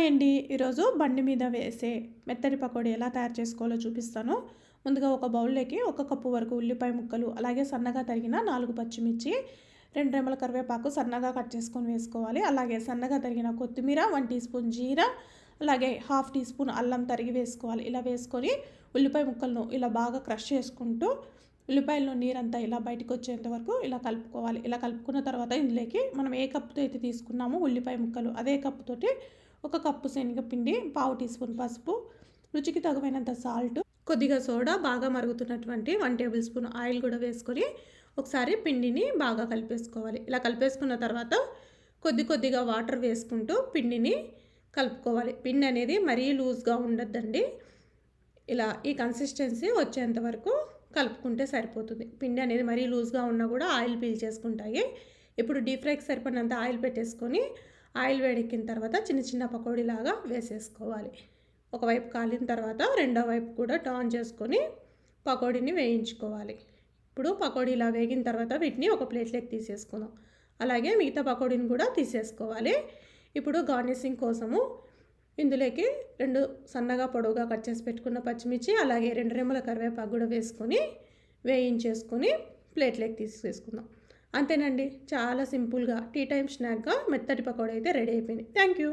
Hi అండి ఈరోజు బండి మీద వేసే మెత్తడి పకోడీ ఎలా తయారు చేసుకోవాలో చూపిస్తాను. ముందుగా ఒక బౌల్లోకి ఒక కప్పు వరకు ఉల్లిపాయ ముక్కలు అలాగే సన్నగా తరిగిన నాలుగు పచ్చిమిర్చి రెండు రెమ్మల కరివేపాకు సన్నగా కట్ చేసుకొని వేసుకోవాలి. అలాగే సన్నగా తరిగిన కొత్తిమీర వన్ టీ స్పూన్ జీరా అలాగే హాఫ్ టీ స్పూన్ అల్లం తరిగి వేసుకోవాలి. ఇలా వేసుకొని ఉల్లిపాయ ముక్కలను ఇలా బాగా క్రష్ చేసుకుంటూ ఉల్లిపాయల్లో నీరంతా ఇలా బయటకు వచ్చేంత వరకు ఇలా కలుపుకోవాలి. ఇలా కలుపుకున్న తర్వాత ఇందులోకి మనం ఏ కప్పుతో అయితే తీసుకున్నామో ఉల్లిపాయ ముక్కలు అదే కప్పుతోటి ఒక కప్పు శనగపిండి పావు టీ స్పూన్ పసుపు రుచికి తగువైనంత సాల్ట్ కొద్దిగా సోడా బాగా మరుగుతున్నటువంటి వన్ టేబుల్ స్పూన్ ఆయిల్ కూడా వేసుకొని ఒకసారి పిండిని బాగా కలిపేసుకోవాలి. ఇలా కలిపేసుకున్న తర్వాత కొద్ది కొద్దిగా వాటర్ వేసుకుంటూ పిండిని కలుపుకోవాలి. పిండి అనేది మరీ లూజ్గా ఉండద్దండి. ఇలా ఈ కన్సిస్టెన్సీ వచ్చేంత వరకు కలుపుకుంటే సరిపోతుంది. పిండి అనేది మరీ లూజ్గా ఉన్నా కూడా ఆయిల్ పీల్ చేసుకుంటాయి. ఇప్పుడు డీప్ ఫ్రైకి సరిపడినంత ఆయిల్ పెట్టేసుకొని ఆయిల్ వేడెక్కిన తర్వాత చిన్న చిన్న పకోడీలాగా వేసేసుకోవాలి. ఒకవైపు కాలిన తర్వాత రెండో వైపు కూడా టర్న్ చేసుకొని పకోడీని వేయించుకోవాలి. ఇప్పుడు పకోడీలా వేగిన తర్వాత వీటిని ఒక ప్లేట్లోకి తీసేసుకుందాం. అలాగే మిగతా పకోడీని కూడా తీసేసుకోవాలి. ఇప్పుడు గార్నిషింగ్ కోసము ఇందులోకి రెండు సన్నగా పొడవుగా కట్ చేసి పెట్టుకున్న పచ్చిమిర్చి అలాగే రెండు రెమ్మల కరివేపాకు కూడా వేసుకొని వేయించేసుకొని ప్లేట్లోకి తీసేసుకుందాం. అంతేనండి. చాలా సింపుల్గా టీ టైమ్ స్నాక్గా మెత్తటి పకోడీ అయితే రెడీ అయిపోయింది. Thank you